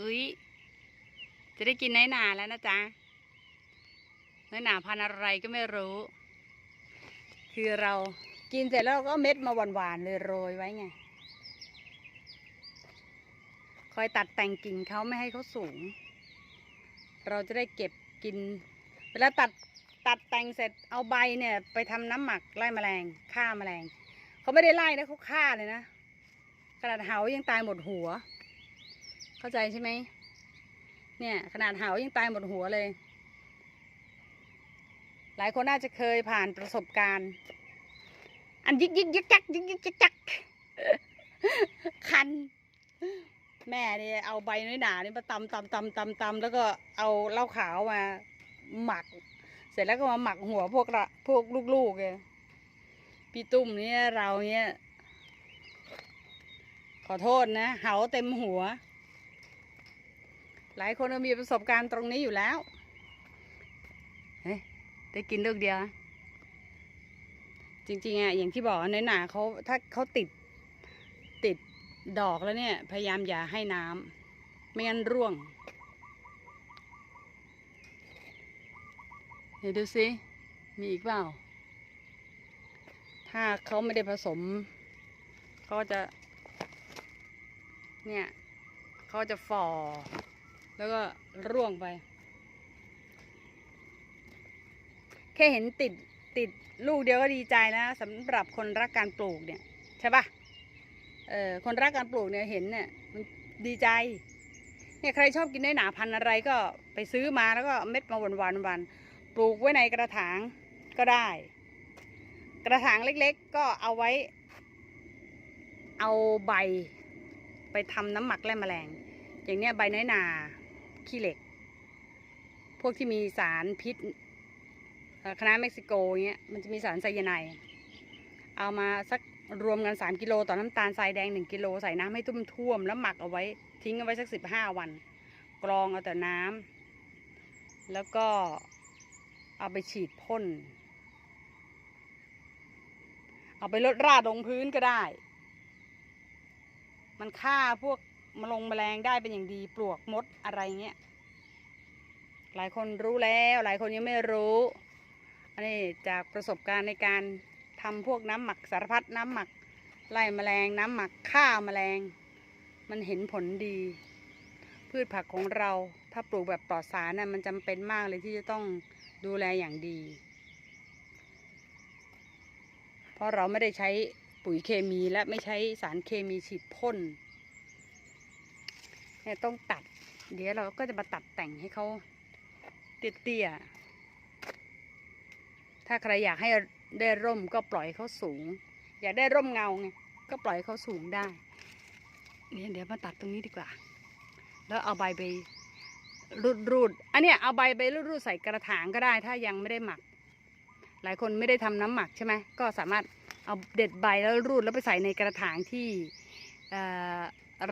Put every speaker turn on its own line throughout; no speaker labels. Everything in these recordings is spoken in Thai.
อุ้ยจะได้กินน้อยหนาแล้วนะจ๊ะน้อยหนาพันอะไรก็ไม่รู้ คือเรากินเสร็จแล้วเราก็เม็ดมาหวานๆเลยโรยไว้ไง คอยตัดแต่งกิ่งเขาไม่ให้เขาสูง เราจะได้เก็บกิน เวลาตัดตัดแต่งเสร็จเอาใบเนี่ย ไปทำน้ำหมักไล่แมลงฆ่าแมลงเขาไม่ได้ไล่นะเขาฆ่าเลยนะขนาดเหายังตายหมดหัว เข้าใจใช่ไหม เนี่ยขนาดเหายังตายหมดหัวเลย หลายคนน่าจะเคยผ่านประสบการณ์ อันยิกยิกยิกจักยิกยิกจักจักคัน แม่เนี่ยเอาใบน้อยหนานี่มาตำตำตำตำตำแล้วก็เอาเหล้าขาวมาหมัก เสร็จแล้วก็มาหมักหัวพวกละพวกลูกๆเลยพี่ตุ้มเนี่ยเราเนี่ยขอโทษนะ เหาเต็มหัว หลายคนมีประสบการณ์ตรงนี้อยู่แล้ว เฮ้ย ได้กินลูกเดียว จริงๆอะอย่างที่บอกในอยหนาเขาถ้าเขาติดติดดอกแล้วเนี่ย พยายามอย่าให้น้ำไม่งั้นร่วง เดี๋ยวดูสิมีอีกเปล่า ถ้าเขาไม่ได้ผสมเขาจะ เนี่ยเขาจะฝ่อ แล้วก็ร่วงไป แค่เห็นติดติดลูกเดียวก็ดีใจแล้วสำหรับคนรักการปลูกเนี่ย ใช่ปะเออคนรักการปลูกเนี่ยเห็นเนี่ยมันดีใจ เนี่ยใครชอบกินได้หนาพันอะไรก็ไปซื้อมาแล้วก็เม็ดมาวานวันวันๆปลูกไว้ในกระถางก็ได้ กระถางเล็กๆ ก็เอาไว้ เอาใบไปทำน้ำหมักไล่แมลง อย่างเนี้ยใบน้อยนา ขี้เหล็ก พวกที่มีสารพิษคณะเม็กซิโกเงี้ยมันจะมีสารไซยาไนเอามาสักรวมกันสามกิโลต่อน้ำตาลทรายแดงหนึ่งกิโลใส่น้ำให้ทุ่มท่วม แล้วหมักเอาไว้ทิ้งเอาไว้สักสิบห้าวัน กรองเอาแต่น้ำแล้วก็เอาไปฉีดพ่น เอาไปลดราดลงพื้นก็ได้ มันฆ่าพวก มะลงแมลงได้เป็นอย่างดีปลวกมดอะไรเงี้ย หลายคนรู้แล้ว หลายคนยังไม่รู้ อันนี้จากประสบการณ์ในการทำพวกน้ำหมักสารพัดน้ำหมักไล่แมลงน้ำหมักฆ่าแมลง มันเห็นผลดี พืชผักของเราถ้าปลูกแบบปลอดสารน่ะมันจำเป็นมากเลยที่จะต้องดูแลอย่างดี เพราะเราไม่ได้ใช้ปุ๋ยเคมีและไม่ใช้สารเคมีฉีดพ่น ต้องตัด เดี๋ยวเราก็จะมาตัดแต่งให้เขาเตี้ยๆ ถ้าใครอยากให้ได้ร่มก็ปล่อยเขาสูง อยากได้ร่มเงาไงก็ปล่อยเขาสูงได้เนี่ยเดี๋ยวมาตัดตรงนี้ดีกว่า แล้วเอาใบไปรูดรูดๆอันเนี้ยเอาใบไปรูดรูดๆใส่กระถางก็ได้ ถ้ายังไม่ได้หมัก หลายคนไม่ได้ทำน้ำหมักใช่ไหมก็สามารถเอาเด็ดใบแล้วรูดแล้วไปใส่ในกระถางที่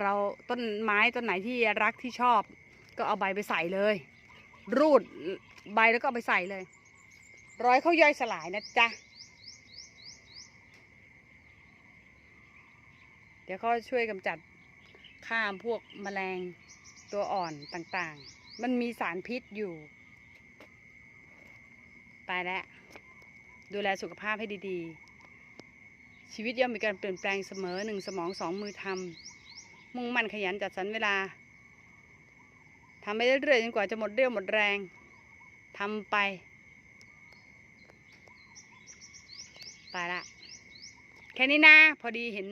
เราต้นไม้ต้นไหนที่รักที่ชอบ ก็เอาใบไปใส่เลย รูดใบแล้วก็เอาไปใส่เลย ร้อยเขาย่อยสลายนะจ๊ะ เดี๋ยวเขาช่วยกำจัดฆ่ามพวกแมลงตัวอ่อนต่างๆ มันมีสารพิษอยู่ ไปแล้ว ดูแลสุขภาพให้ดีๆ ชีวิตย่อมมีการเปลี่ยนแปลงเสมอหนึ่งสมองสองมือทำ มุ่งมั่นขยันจัดสรรเวลาทำไปเรื่อยๆจนกว่าจะหมดเรี่ยวหมดแรงทำไป ไปละ แค่นี้นะ พอดีเห็น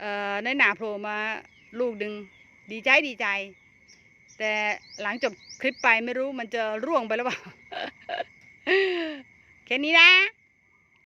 เอ่อในหนาโผล่มาลูกดึง ดีใจดีใจ แต่หลังจบคลิปไปไม่รู้มันจะร่วงไปหรือเปล่า แค่นี้นะ